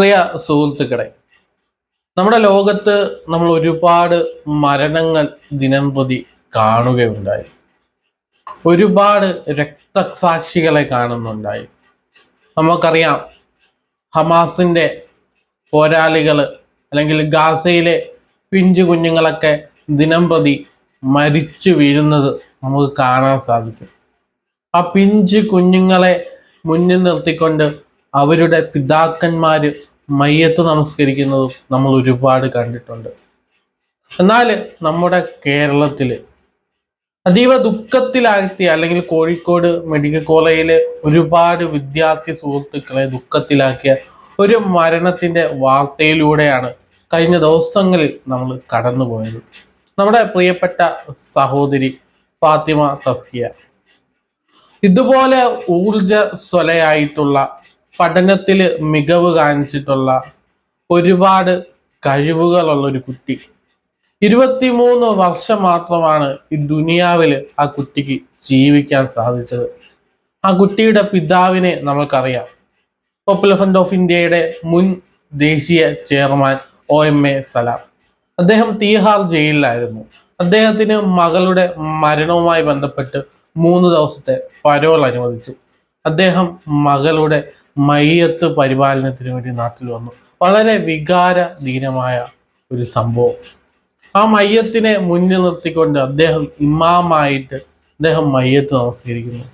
പ്രിയ സുഹൃത്തുക്കളെ നമ്മുടെ ലോകത്ത് നമ്മൾ ഒരുപാട് മരണങ്ങൾ ദിനം പ്രതി കാണുകയുണ്ടായി. ഒരുപാട് രക്തസാക്ഷികളെ കാണുന്നുണ്ടായി. നമുക്കറിയാം ഹമാസിന്റെ പോരാളികൾ അല്ലെങ്കിൽ ഗാസയിലെ പിഞ്ചു കുഞ്ഞുങ്ങളൊക്കെ ദിനം പ്രതി മരിച്ചു വീഴുന്നത് നമുക്ക് കാണാൻ സാധിക്കും. ആ പിഞ്ചു കുഞ്ഞുങ്ങളെ മുന്നിൽ നിർത്തിക്കൊണ്ട് അവരുടെ പിതാക്കന്മാര് മയ്യത്ത് നമസ്കരിക്കുന്നതും നമ്മൾ ഒരുപാട് കണ്ടിട്ടുണ്ട്. എന്നാൽ നമ്മുടെ കേരളത്തിൽ അതീവ ദുഃഖത്തിലാഴ്ത്തി അല്ലെങ്കിൽ കോഴിക്കോട് മെഡിക്കൽ കോളേജിലെ ഒരുപാട് വിദ്യാർത്ഥി സുഹൃത്തുക്കളെ ദുഃഖത്തിലാക്കിയ ഒരു മരണത്തിന്റെ വാർത്തയിലൂടെയാണ് കഴിഞ്ഞ ദിവസങ്ങളിൽ നമ്മൾ കടന്നുപോയത്. നമ്മുടെ പ്രിയപ്പെട്ട സഹോദരി ഫാത്തിമ തസ്കിയ. ഇതുപോലെ ഊർജസ്വലയായിട്ടുള്ള പഠനത്തിൽ മികവ് കാണിച്ചിട്ടുള്ള ഒരുപാട് കഴിവുകളുള്ള ഒരു കുട്ടി. ഇരുപത്തിമൂന്ന് വർഷം മാത്രമാണ് ഈ ദുനിയാവിൽ ആ കുട്ടിക്ക് ജീവിക്കാൻ സാധിച്ചത്. ആ കുട്ടിയുടെ പിതാവിനെ നമുക്കറിയാം പോപ്പുലർ ഫ്രണ്ട് ഓഫ് ഇന്ത്യയുടെ മുൻ ദേശീയ chairman O M A Salam. അദ്ദേഹം തീഹാർ ജയിലിലായിരുന്നു. അദ്ദേഹത്തിന് മകളുടെ മരണവുമായി ബന്ധപ്പെട്ട് മൂന്ന് ദിവസത്തെ പരോൾ അനുവദിച്ചു. അദ്ദേഹം മകളുടെ മയ്യത്ത് പരിപാലനത്തിന് വേണ്ടി നാട്ടിൽ വന്നു. വളരെ വികാരധീനമായ ഒരു സംഭവം. ആ മയ്യത്തിനെ മുന്നിൽ നിർത്തിക്കൊണ്ട് അദ്ദേഹം ഇമാമായിട്ട് അദ്ദേഹം മയ്യത്ത് നമസ്കരിക്കുന്നു.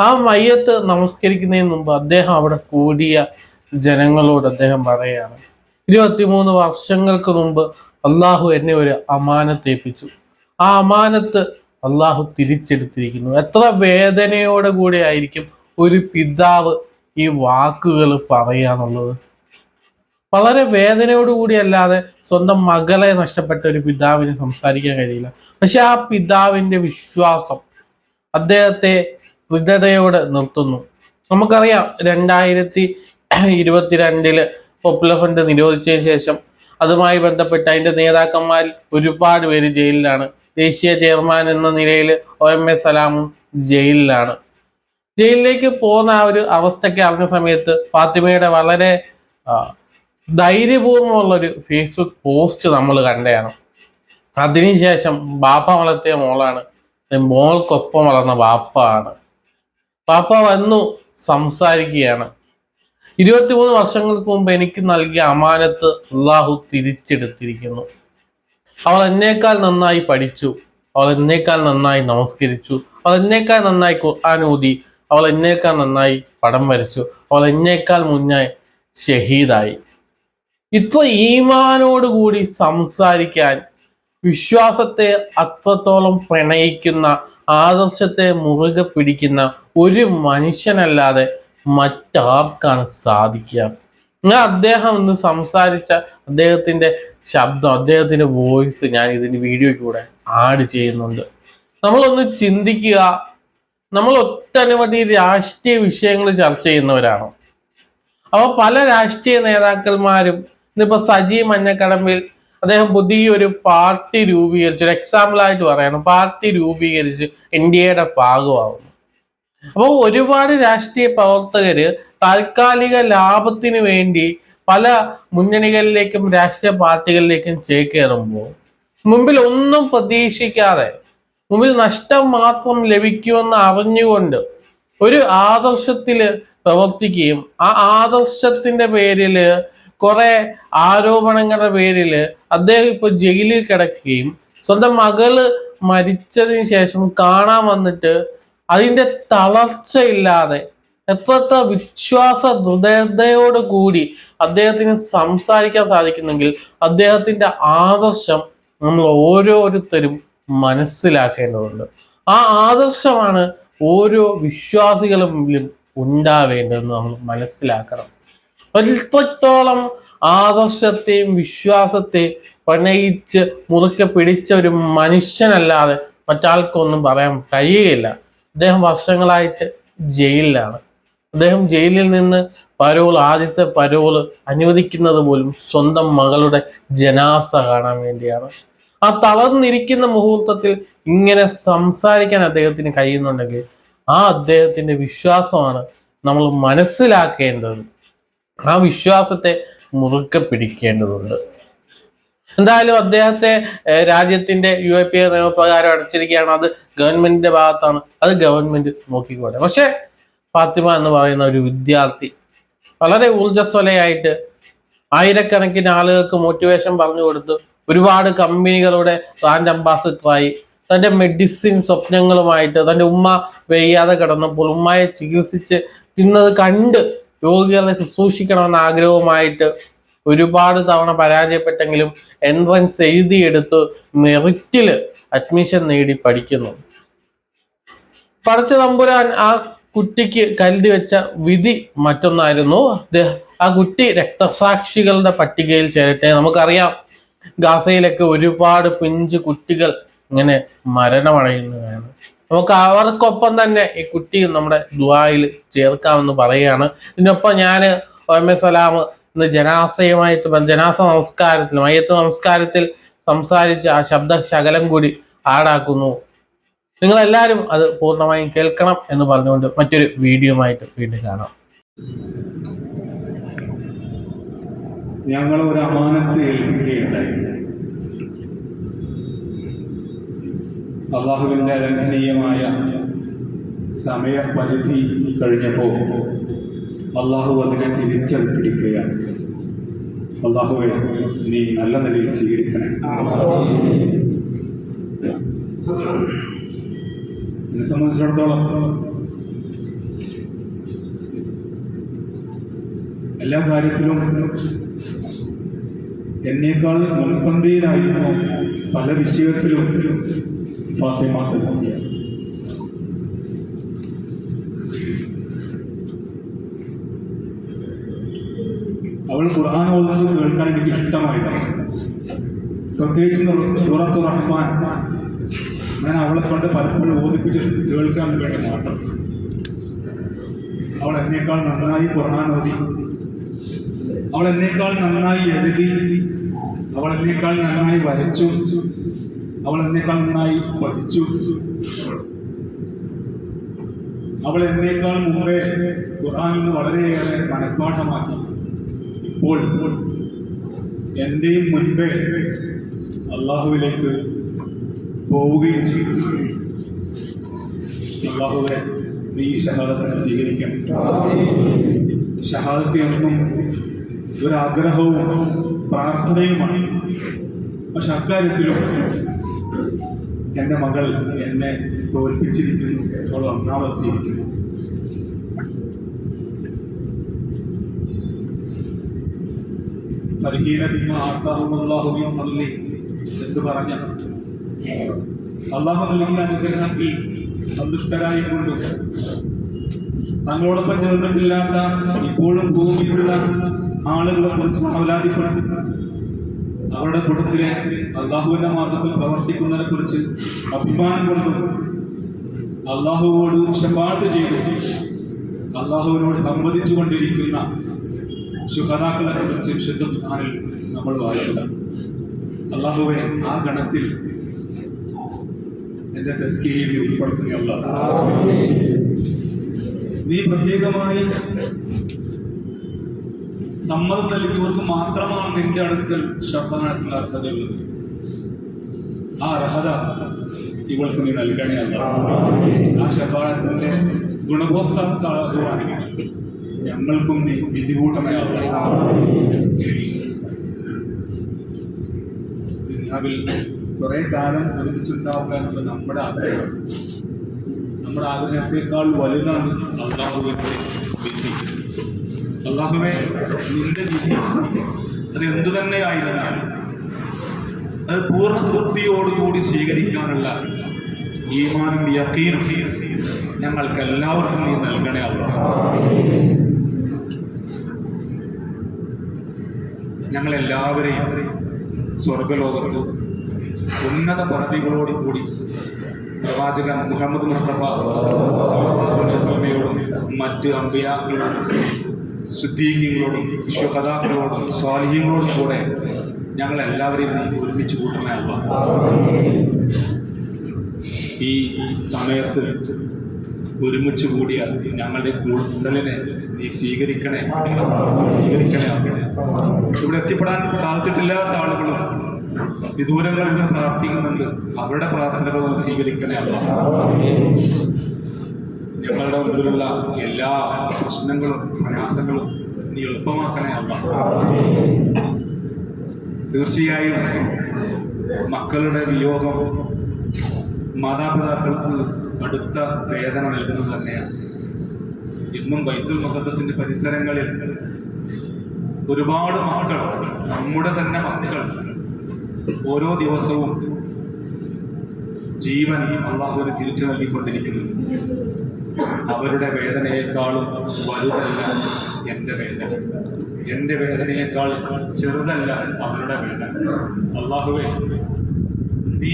ആ മയ്യത്ത് നമസ്കരിക്കുന്നതിന് മുമ്പ് അദ്ദേഹം അവിടെ കൂടിയ ജനങ്ങളോട് അദ്ദേഹം പറയുകയാണ് ഇരുപത്തിമൂന്ന് വർഷങ്ങൾക്ക് മുമ്പ് അള്ളാഹു എന്നെ ഒരു അമാനത്ത് ഏൽപ്പിച്ചു. ആ അമാനത്ത് അള്ളാഹു തിരിച്ചെടുത്തിരിക്കുന്നു. എത്ര വേദനയോടെ കൂടെ ആയിരിക്കും ഒരു പിതാവ് ഈ വാക്കുകൾ പറയാന്നുള്ളത് വളരെ വേദനയോടുകൂടി അല്ലാതെ സ്വന്തം മകളെ നഷ്ടപ്പെട്ട ഒരു പിതാവിന് സംസാരിക്കാൻ കഴിയില്ല. പക്ഷെ ആ പിതാവിന്റെ വിശ്വാസം അദ്ദേഹത്തെ ദൃഢതയോടെ നിർത്തുന്നു. നമുക്കറിയാം രണ്ടായിരത്തി ഇരുപത്തിരണ്ടിൽ പോപ്പുലർ ഫണ്ട് നിരോധിച്ചതിന് ശേഷം അതുമായി ബന്ധപ്പെട്ട് അതിന്റെ നേതാക്കന്മാരിൽ ഒരുപാട് പേര് ജയിലിലാണ്. ദേശീയ ചെയർമാൻ എന്ന നിലയിൽ ഒ എം എ സലാമും ജയിലിലാണ്. ജയിലിലേക്ക് പോകുന്ന ആ ഒരു അവസ്ഥയ്ക്ക് അറിഞ്ഞ സമയത്ത് ഫാത്തിമയുടെ വളരെ ഒരു ഫേസ്ബുക്ക് പോസ്റ്റ് നമ്മൾ കണ്ടതാണ്. അതിനുശേഷം ബാപ്പ വളർത്തിയ മോളാണ്. മോൾക്കൊപ്പം വളർന്ന ബാപ്പ ആണ് ബാപ്പ വന്നു സംസാരിക്കുകയാണ്. ഇരുപത്തിമൂന്ന് വർഷങ്ങൾക്ക് മുമ്പ് എനിക്ക് നൽകിയ അമാനത്ത് അള്ളാഹു തിരിച്ചെടുത്തിരിക്കുന്നു. അവൾ എന്നേക്കാൾ നന്നായി പഠിച്ചു. അവൾ എന്നേക്കാൾ നന്നായി നമസ്കരിച്ചു. അവൾ എന്നേക്കാൾ നന്നായി ഖുർആൻ ഊതി അവൾ എന്നേക്കാൾ നന്നായി പടം വരച്ചു. അവൾ എന്നേക്കാൾ മുന്നായി ഷഹീദായി. ഇത്ര ഈമാനോടുകൂടി സംസാരിക്കാൻ വിശ്വാസത്തെ അത്രത്തോളം പ്രണയിക്കുന്ന ആദർശത്തെ മുറുകെ പിടിക്കുന്ന ഒരു മനുഷ്യനല്ലാതെ മറ്റാർക്കാണ് സാധിക്കുക? ഞാൻ അദ്ദേഹം ഇന്ന് സംസാരിച്ച അദ്ദേഹത്തിന്റെ ശബ്ദം അദ്ദേഹത്തിന്റെ വോയിസ് ഞാൻ ഇതിന്റെ വീഡിയോയ്ക്ക് കൂടെ ആഡ് ചെയ്യുന്നുണ്ട്. നമ്മളൊന്ന് ചിന്തിക്കുക നമ്മൾ ഒട്ടനവധി രാഷ്ട്രീയ വിഷയങ്ങൾ ചർച്ച ചെയ്യുന്നവരാണ്. അപ്പോൾ പല രാഷ്ട്രീയ നേതാക്കന്മാരും ഇന്നിപ്പോ സജി മഞ്ഞക്കടമ്പിൽ അദ്ദേഹം പുതിയൊരു പാർട്ടി രൂപീകരിച്ചു. ഒരു എക്സാമ്പിൾ ആയിട്ട് പറയണം. പാർട്ടി രൂപീകരിച്ച് ഇന്ത്യയുടെ ഭാഗമാവുന്നു. അപ്പോൾ ഒരുപാട് രാഷ്ട്രീയ പ്രവർത്തകർ താൽക്കാലിക ലാഭത്തിന് വേണ്ടി പല മുന്നണികളിലേക്കും രാഷ്ട്രീയ പാർട്ടികളിലേക്കും ചേക്കേറുമ്പോൾ മുമ്പിൽ ഒന്നും പ്രതീക്ഷിക്കാതെ മുമ്പിൽ നഷ്ടം മാത്രം ലഭിക്കുമെന്ന് അറിഞ്ഞുകൊണ്ട് ഒരു ആദർശത്തിൽ പ്രവർത്തിക്കുകയും ആ ആദർശത്തിന്റെ പേരിൽ കുറെ ആരോപണങ്ങളുടെ പേരിൽ അദ്ദേഹം ഇപ്പൊ ജയിലിൽ കിടക്കുകയും സ്വന്തം മകൾ മരിച്ചതിന് ശേഷം കാണാൻ വന്നിട്ട് അതിന്റെ തളർച്ചയില്ലാതെ എത്രത്ര വിശ്വാസ ദൃഢതയോട് കൂടി അദ്ദേഹത്തിന് സംസാരിക്കാൻ സാധിക്കുന്നെങ്കിൽ അദ്ദേഹത്തിന്റെ ആദർശം നമ്മൾ ഓരോരുത്തരും മനസ്സിലാക്കേണ്ടതുണ്ട്. ആ ആദർശമാണ് ഓരോ വിശ്വാസികളിലും ഉണ്ടാവേണ്ടതെന്ന് നമ്മൾ മനസ്സിലാക്കണം. എത്രത്തോളം ആദർശത്തെയും വിശ്വാസത്തെയും പ്രണയിച്ച് മുറുക്കെ പിടിച്ച ഒരു മനുഷ്യനല്ലാതെ മറ്റാൾക്കൊന്നും പറയാൻ കഴിയുകയില്ല. അദ്ദേഹം വർഷങ്ങളായിട്ട് ജയിലിലാണ്. അദ്ദേഹം ജയിലിൽ നിന്ന് പരോൾ ആദ്യത്തെ പരോൾ അനുവദിക്കുന്നത് പോലും സ്വന്തം മകളുടെ ജനാസ കാണാൻ വേണ്ടിയാണ്. ആ തളർന്നിരിക്കുന്ന മുഹൂർത്തത്തിൽ ഇങ്ങനെ സംസാരിക്കാൻ അദ്ദേഹത്തിന് കഴിയുന്നുണ്ടെങ്കിൽ ആ അദ്ദേഹത്തിന്റെ വിശ്വാസമാണ് നമ്മൾ മനസ്സിലാക്കേണ്ടത്. ആ വിശ്വാസത്തെ മുറുക്കെ പിടിക്കേണ്ടതുണ്ട്. എന്തായാലും അദ്ദേഹത്തെ രാജ്യത്തിന്റെ യു എ പി എ നിയമപ്രകാരം അടച്ചിരിക്കുകയാണ്. അത് ഗവൺമെന്റിന്റെ ഭാഗത്താണ്. അത് ഗവൺമെന്റ് നോക്കിക്കോട്ടെ. പക്ഷേ ഫാത്തിമ എന്ന് പറയുന്ന ഒരു വിദ്യാർത്ഥി വളരെ ഊർജസ്വലയായിട്ട് ആയിരക്കണക്കിന് ആളുകൾക്ക് മോട്ടിവേഷൻ പറഞ്ഞു കൊടുത്തു ഒരുപാട് കമ്പനികളുടെ ബ്രാൻഡ് അംബാസിഡറായി തന്റെ മെഡിസിൻ സ്വപ്നങ്ങളുമായിട്ട് തന്റെ ഉമ്മ വെയ്യാതെ കിടന്നപ്പോൾ ഉമ്മയെ ചികിത്സിച്ച് തിന്നത് കണ്ട് രോഗികളെ ശുശ്രൂഷിക്കണമെന്ന ആഗ്രഹവുമായിട്ട് ഒരുപാട് തവണ പരാജയപ്പെട്ടെങ്കിലും എൻട്രൻസ് എഴുതിയെടുത്ത് മെറിറ്റിൽ അഡ്മിഷൻ നേടി പഠിക്കുന്നു. പടച്ച തമ്പുരാൻ ആ കുട്ടിക്ക് കരുതി വെച്ച വിധി മറ്റൊന്നായിരുന്നു. ആ കുട്ടി രക്തസാക്ഷികളുടെ പട്ടികയിൽ ചേരട്ടെ. നമുക്കറിയാം ഗാസയിലൊക്കെ ഒരുപാട് പിഞ്ചു കുട്ടികൾ ഇങ്ങനെ മരണമടയുന്നതാണ്. നമുക്ക് അവർക്കൊപ്പം തന്നെ ഈ കുട്ടിയും നമ്മുടെ ദുബായിൽ ചേർക്കാമെന്ന് പറയുകയാണ്. ഇതിനൊപ്പം ഞാൻ എം സലാം ഇന്ന് ജനാസയുമായിട്ട് ജനാസ നമസ്കാരത്തിൽ മയ്യത്ത് നമസ്കാരത്തിൽ സംസാരിച്ച് ആ ശബ്ദ ശകലം കൂടി ആടാക്കുന്നു നിങ്ങൾ എല്ലാവരും അത് പൂർണമായും കേൾക്കണം എന്ന് പറഞ്ഞുകൊണ്ട് മറ്റൊരു വീഡിയോ ആയിട്ട് വീണ്ടും കാണാം. ഞങ്ങൾ ഒരു അമാനത്ത് ഏൽപ്പിക്കുകയുണ്ടായി. അള്ളാഹുവിന്റെ ലംഘനീയമായ സമയപരിധി കഴിഞ്ഞപ്പോൾ അള്ളാഹു അതിനെ തിരിച്ചെടുത്തിരിക്കുകയാണ്. അള്ളാഹുവെ നീ നല്ല നിലയിൽ സ്വീകരിക്കണേ. എന്നെ സംബന്ധിച്ചിടത്തോളം എല്ലാ കാര്യത്തിലും എന്നേക്കാൾ മുൻപന്തിയിലായിരുന്നു പല വിഷയത്തിലും ഫാത്തിമ തസ്മിയ അവൾ ഖുർആൻ ഓതുന്നത് കേൾക്കാൻ എനിക്ക് ഇഷ്ടമായിരുന്നു പ്രത്യേകിച്ചും സൂറത്തു റഹ്മാൻ. ഞാൻ അവളെ കൊണ്ട് പലപ്പോഴും ഓദിപ്പിച്ച് കേൾക്കാൻ വേണ്ടി മാത്രം. അവൾ എന്നേക്കാൾ നന്നായി ഖുർആൻ ഓതി. അവൾ എന്നേക്കാൾ നന്നായി എഴുതി അവൾ എന്നേക്കാൾ നന്നായി വരച്ചു അവൾ എന്നേക്കാൾ നന്നായി പഠിച്ചു. അവൾ എന്നേക്കാൾ മുമ്പേ ഖുർആൻ വളരെയേറെ മനഃപ്പാഠമാക്കി ഇപ്പോൾ എന്റെയും മുൻപേ അള്ളാഹുവിലേക്ക് പോവുകയും ചെയ്തു. അള്ളാഹുവെ നീ ഈ ഷഹാദത്തിനെ സ്വീകരിക്കണം. ഷഹാദത്ത് ഒരാഗ്രഹവും പ്രാർത്ഥനയുമാണ്. പക്ഷെ അക്കാര്യത്തിലും എന്റെ മകൾ എന്നെ തോൽപ്പിച്ചിരിക്കുന്നു അവൾ ഒന്നാമത്തിയിരിക്കുന്നു പരിഹീന ബിമ ആത്താഹുമല്ലാഹുവിൻ പള്ളി എന്ന് പറഞ്ഞ അള്ളാഹു നൽകിയ അനുഗ്രഹത്തിൽ സന്തുഷ്ടരായിക്കൊണ്ടും തങ്ങളോടൊപ്പം ചേർന്നിട്ടില്ലാത്ത ഇപ്പോഴും ഭൂമിയിലുള്ള ആളുകളെ കുറിച്ച് അവലാതിപ്പെടും അവരുടെ കൂട്ടത്തിലെ അള്ളാഹുവിന്റെ മാർഗത്തിൽ പ്രവർത്തിക്കുന്നതിനെ കുറിച്ച് അഭിമാനം കൊണ്ടും അള്ളാഹുവോട് ഷഫാത്ത് ചെയ്തു അള്ളാഹുവിനോട് സംവദിച്ചു കൊണ്ടിരിക്കുന്ന ശുഹതാക്കളെ കുറിച്ച് വിശുദ്ധ ഖുർആനിൽ നമ്മൾ വായിക്കുക അള്ളാഹുവെ ആ ഗണത്തിൽ എന്റെ തെസ്കീരി ഉൾപ്പെടുത്തുകയുള്ള. നീ പ്രത്യേകമായി സമ്മതം നൽകിയവർക്ക് മാത്രമാണ് നിന്റെ അടുക്കൽ ശബ്ദങ്ങൾ അർഹതയുള്ളത്. ആ അർഹത ഇവൾക്ക് നീ നൽകണേ ആ ശബ്ദത്തിന്റെ ഗുണഭോക്താക്കളാകുവാൻ ഞങ്ങൾക്കും നീ വിധി അല്ല ദുനിയാവിൽ കുറെ കാലം ഒരുമിച്ചുണ്ടാവുക എന്നുള്ളത് നമ്മുടെ ആഗ്രഹം നമ്മുടെ ആഗ്രഹത്തെക്കാൾ വലുതാണ് വിധി അള്ളാഹുവെ നിന്റെ വിധി അത് എന്തു തന്നെ ആയിരുന്നാലും അത് പൂർണ തൃപ്തിയോടുകൂടി സ്വീകരിക്കാനുള്ള ഈമാനും യക്കീനും ഞങ്ങൾക്ക് എല്ലാവർക്കും നീ നൽകണേ അള്ളാഹ് ഞങ്ങളെല്ലാവരെയും സ്വർഗലോകത്ത് ഉന്നത പദവികളോട് കൂടി പ്രവാചകൻ മുഹമ്മദ് മുസ്തഫ അലൈഹി മറ്റ് അമ്പിയാക്കളോടും ശുദ്ധീകങ്ങളോടും വിശ്വകഥാക്കളോടും സ്വാലിഹ്യങ്ങളോടും കൂടെ ഞങ്ങൾ എല്ലാവരെയും നീ ഒരുമിച്ച് കൂട്ടണമല്ല ഈ സമയത്ത് ഒരുമിച്ച് കൂടിയ ഞങ്ങളുടെ കൂടുതലിനെ നീ സ്വീകരിക്കണേ സ്വീകരിക്കണേ ഇവിടെ എത്തിപ്പെടാൻ സാധിച്ചിട്ടില്ലാത്ത ആളുകളും വിദൂരങ്ങളിൽ നിന്ന് പ്രാർത്ഥിക്കുന്നുണ്ട്. അവരുടെ പ്രാർത്ഥനകൾ സ്വീകരിക്കണേ അല്ല ഞങ്ങളുടെ മുമ്പിലുള്ള എല്ലാ പ്രശ്നങ്ങളും പ്രയാസങ്ങളും നീ എളുപ്പമാക്കണേ അല്ല. തീർച്ചയായും മക്കളുടെ വിയോഗം മാതാപിതാക്കൾക്ക് അടുത്ത വേദന നൽകുന്നത് തന്നെയാണ്. ഇന്നും ബൈത്തുൽ മുഖദ്ദസിന്റെ പരിസരങ്ങളിൽ ഒരുപാട് മക്കൾ നമ്മുടെ തന്നെ മക്കൾ ഓരോ ദിവസവും ജീവൻ അള്ളാഹുവിന് തിരിച്ചു നൽകിക്കൊണ്ടിരിക്കുന്നു. അവരുടെ വേദനയെക്കാളും വലുതല്ല എന്റെ വേദന. എന്റെ വേദനയേക്കാൾ ചെറുതല്ല അവരുടെ വേദന. അള്ളാഹുവേ നീ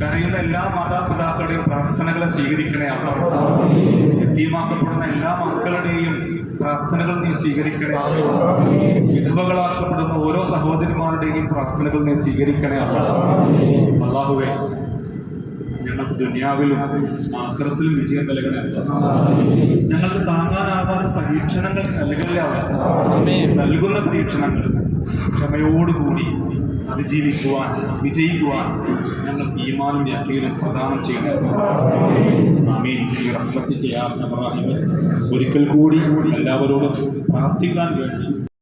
കരയുന്ന എല്ലാ മാതാപിതാക്കളുടെയും പ്രാർത്ഥനകളെ സ്വീകരിക്കണേ അള്ളാഹു. എല്ലാ മക്കളുടെയും പ്രാർത്ഥനകൾ നീ സ്വീകരിക്കണേ വിധവകളാക്കപ്പെടുന്ന ഓരോ സഹോദരിമാരുടെയും പ്രാർത്ഥനകൾ നീ സ്വീകരിക്കണേ അള്ളാഹു. അള്ളാഹുവേ ഞങ്ങൾക്ക് ദുനിയാവിലും മാത്രത്തിലും വിജയം നൽകണേ. ഞങ്ങൾക്ക് താങ്ങാനാവാത്ത പരീക്ഷണങ്ങൾ നൽകല്ലേ നൽകുന്ന പരീക്ഷണങ്ങൾ ക്ഷമയോടുകൂടി അതിജീവിക്കുവാൻ വിജയിക്കുവാൻ ഞങ്ങൾ ഈമാനും യാക്കയിലും പ്രദാനം ചെയ്യണം. ആമീൻ. ഒരിക്കൽ കൂടി എല്ലാവരോടും പ്രാർത്ഥിക്കാൻ വേണ്ടി